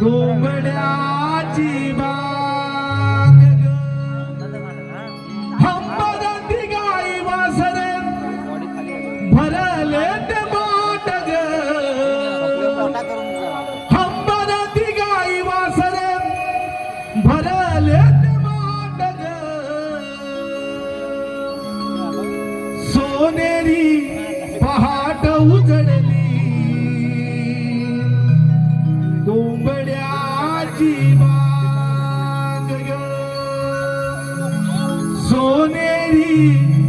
घुमड़ा you.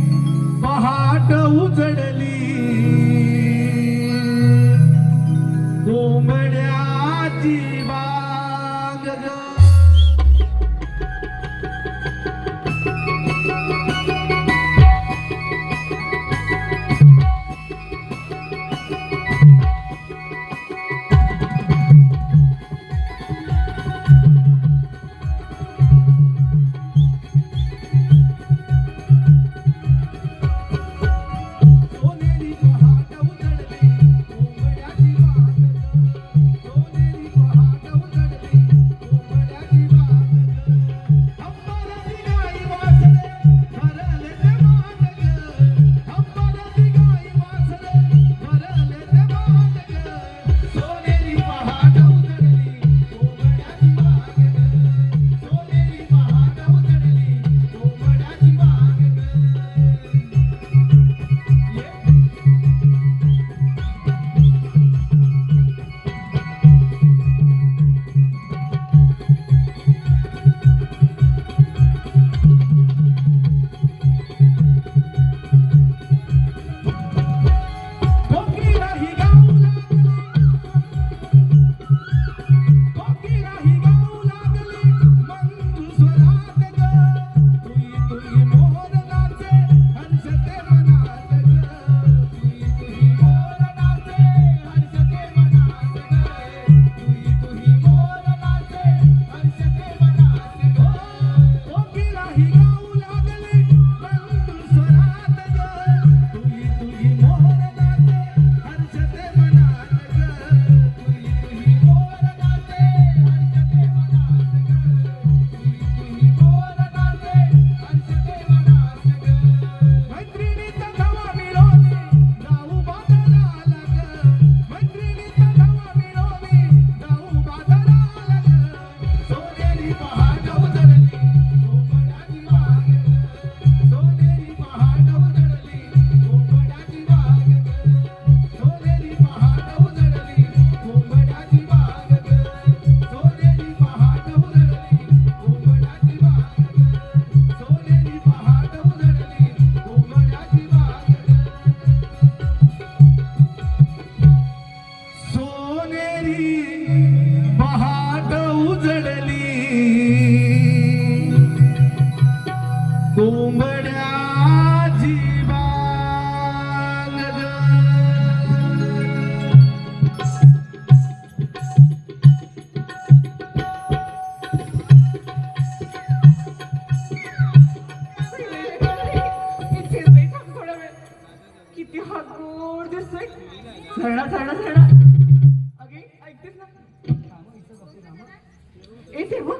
हे बघ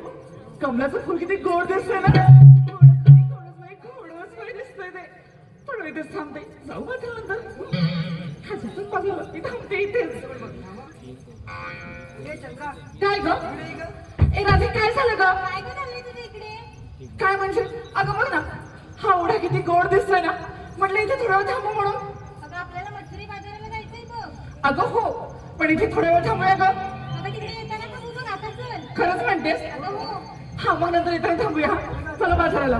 कमलाचं फुल किती गोड दिसतंय ना. गोडच नाही गोडच दिसतंय ते जाऊ काय ग? ए काय झालं गं? इकडे? काय म्हणजे? अगं बघ ना. हा ओढा किती गोड दिसतोय ना. म्हटलं इथे थोडा थांब म्हणून. अगं आपल्याला हो. पण इथे थोड्या वेळ थांबूया ग. खरंच म्हणतेस? हा मग नंतर इथं थांबूया. चला बाजाराला.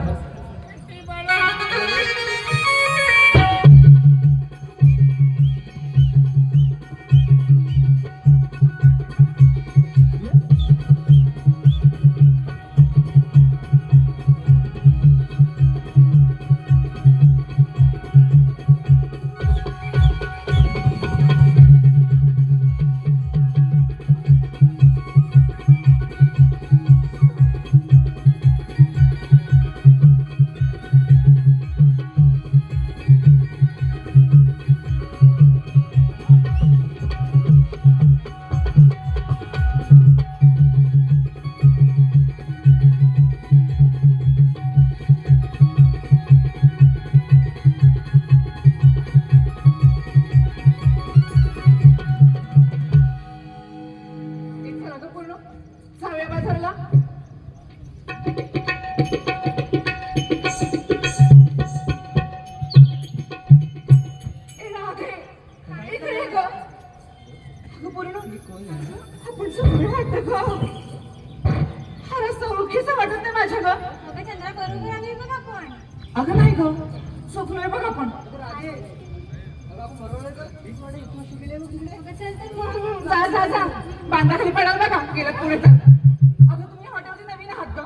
जा जा जा. बांधाखाली पडाल बघा गेलं पुढे तर अगं तुम्ही हॉटेलचे नवीन आहात का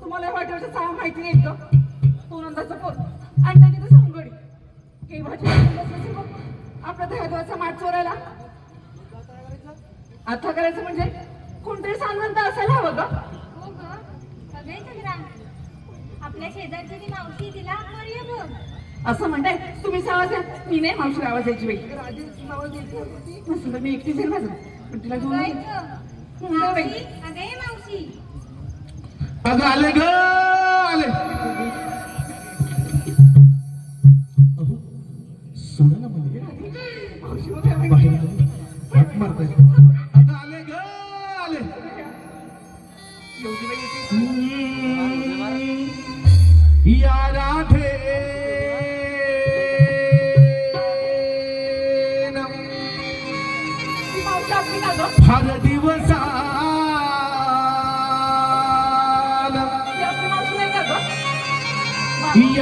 तुम्हाला या हॉटेलचं सहा माहिती नाही का तो नंदाचा पोर. आणि त्याची तर सांगडी. हे भाजी आपला दह्याचा माठ चोरायला. आता करायचं म्हणजे? कोणतरी सांगंत असायला हवं का हो आपल्या शेजारची मावशी तिला मरिया असं म्हणताय तुम्ही आवाज द्या मी नाही मावशी आवाज द्यायची बाई. नसेल तर मी एकटी जाईल माझं. पण तिला घेऊन ये. हं, बाई. अगं ये मावशी. अगं आले ग आले. अहो, सोडा ना मला मारताय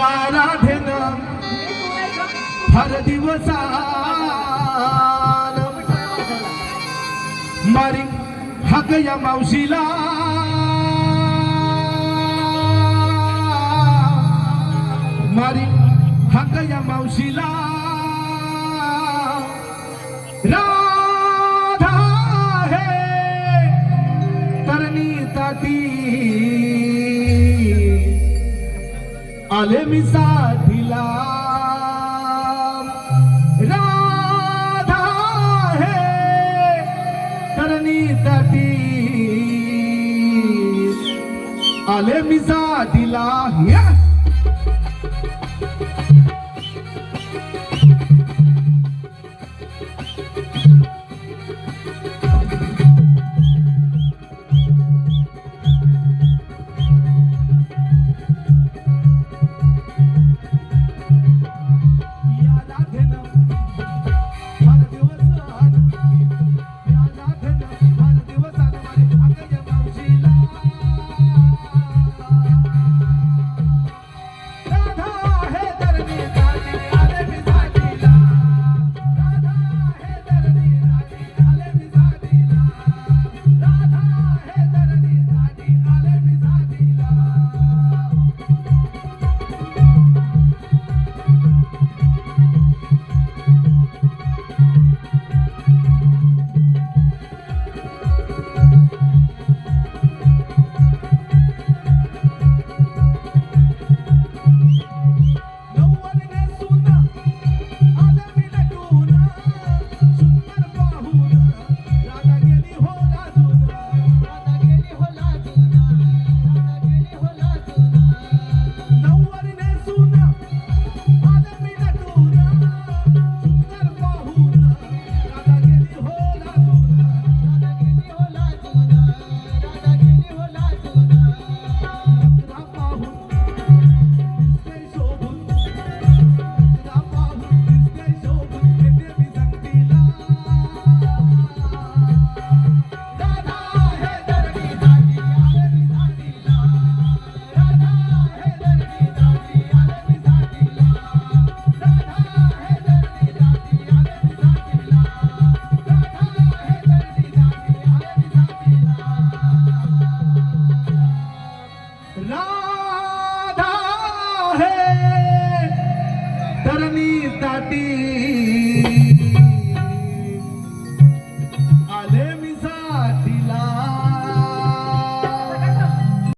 आराधन हर दिवस मारी हक या मावशीला. मारी हक या मावशीला. राधा हे तरणी ताती आले मी साथीला. राधा हे करणी तटी आले मी साथीला.